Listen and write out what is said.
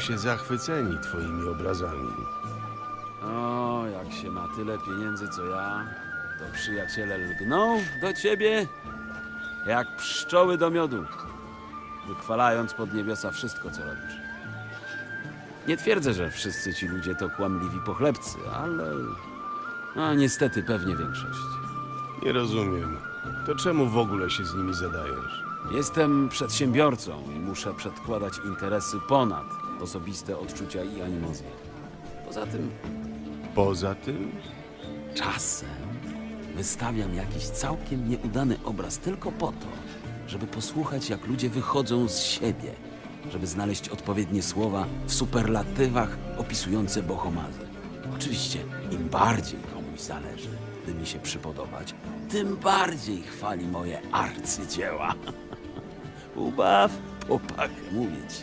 się zachwyceni twoimi obrazami. O, jak się ma tyle pieniędzy co ja, to przyjaciele lgną do ciebie jak pszczoły do miodu, wychwalając pod niebiosa wszystko, co robisz. Nie twierdzę, że wszyscy ci ludzie to kłamliwi pochlebcy, ale... No, niestety pewnie większość. Nie rozumiem. To czemu w ogóle się z nimi zadajesz? Jestem przedsiębiorcą i muszę przedkładać interesy ponad osobiste odczucia i animozje. Poza tym Poza tym, Czasem wystawiam jakiś całkiem nieudany obraz tylko po to, żeby posłuchać, jak ludzie wychodzą z siebie, żeby znaleźć odpowiednie słowa w superlatywach opisujące Bohomazy. Oczywiście, im bardziej komuś zależy, by mi się przypodobać, tym bardziej chwali moje arcydzieła. Ubaw popach, mówię ci.